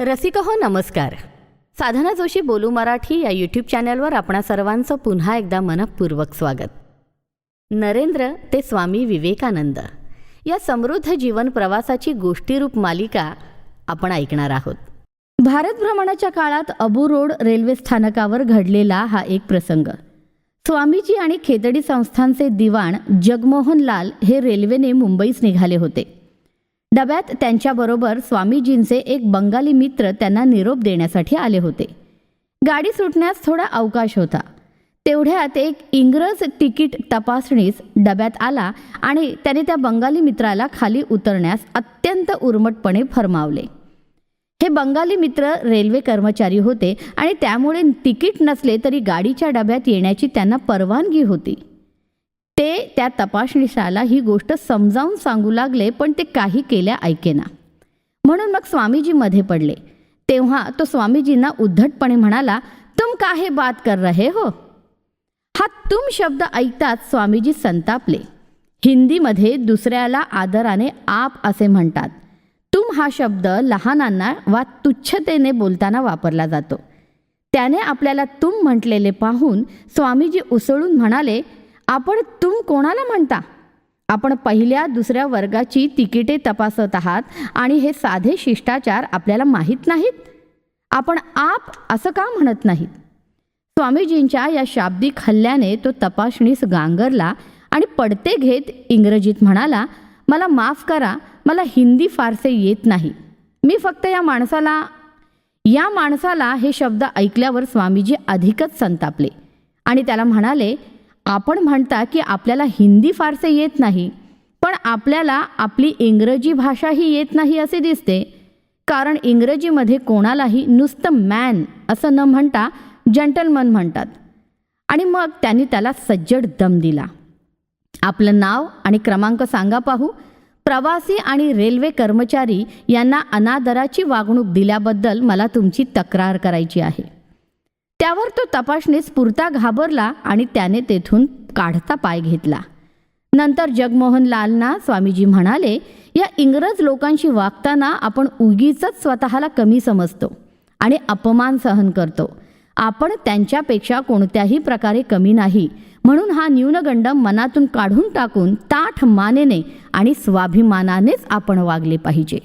रसिक हो नमस्कार. साधना जोशी बोलू मराठी या यूट्यूब चॅनलवर आपणा सर्वांचं पुन्हा एकदा मनपूर्वक स्वागत. नरेंद्र ते स्वामी विवेकानंद. या समृद्ध जीवन प्रवासाची गोष्टीरूप मालिका आपण ऐकणार आहोत. भारत भ्रमणाच्या काळात अबू रोड रेल्वे स्थानकावर घडलेला हा एक प्रसंग. स्वामीजी आणि खेतडी संस्थांचे दिवाण जगमोहन लाल हे रेल्वेने मुंबईस निघाले होते. डब्यात त्यांच्याबरोबर स्वामीजींचे एक बंगाली मित्र त्यांना निरोप देण्यासाठी आले होते. गाडी सुटण्यास थोडा अवकाश होता. तेवढ्यात एक इंग्रज तिकीट तपासणीस डब्यात आला आणि त्याने त्या बंगाली मित्राला खाली उतरण्यास अत्यंत उर्मटपणे फरमावले. हे बंगाली मित्र रेल्वे कर्मचारी होते आणि त्यामुळे तिकीट नसले तरी गाडीच्या डब्यात येण्याची त्यांना परवानगी होती. ते त्या तपासणीशाला ही गोष्ट समजावून सांगू लागले पण ते काही केल्या ऐकेना. म्हणून मग स्वामीजी मध्ये पडले. तेव्हा तो स्वामीजींना उद्धटपणे म्हणाला तुम काहे बात कर रहे हो? हा तुम शब्द ऐकताच स्वामीजी संतापले. हिंदीमध्ये दुसऱ्याला आदराने आप असे म्हणतात. तुम हा शब्द लहानांना वा तुच्छतेने बोलताना वापरला जातो. त्याने आपल्याला तुम म्हटलेले पाहून स्वामीजी उसळून म्हणाले आपण तुम कोणाला म्हणता? आपण पहिल्या दुसऱ्या वर्गाची तिकिटे तपासत आहात आणि हे साधे शिष्टाचार आपल्याला माहीत नाहीत? आपण आप असं का म्हणत नाहीत? स्वामीजींच्या या शाब्दिक हल्ल्याने तो तपासणीस गांगरला आणि पडते घेत इंग्रजीत म्हणाला मला माफ करा मला हिंदी फारसे येत नाही. मी फक्त या माणसाला या माणसाला हे शब्द ऐकल्यावर स्वामीजी अधिकच संतापले आणि त्याला म्हणाले आपण म्हणता की आपल्याला हिंदी फारसे येत नाही पण आपल्याला आपली इंग्रजी भाषाही येत नाही असे दिसते. कारण इंग्रजीमध्ये कोणालाही नुसतं मॅन असं न म्हणता जंटलमन म्हणतात. आणि मग त्यांनी त्याला सज्जड दम दिला. आपलं नाव आणि क्रमांक सांगा पाहू. प्रवासी आणि रेल्वे कर्मचारी यांना अनादराची वागणूक दिल्याबद्दल मला तुमची तक्रार करायची आहे. त्यावर तो तपासणीस पुरता घाबरला आणि त्याने तेथून काढता पाय घेतला. नंतर जगमोहन लालना स्वामीजी म्हणाले या इंग्रज लोकांशी वागताना आपण उगीच स्वतःला कमी समजतो आणि अपमान सहन करतो. आपण त्यांच्यापेक्षा कोणत्याही प्रकारे कमी नाही. म्हणून हा न्यूनगंड मनातून काढून टाकून ताठ मानेने आणि स्वाभिमानानेच आपण वागले पाहिजे.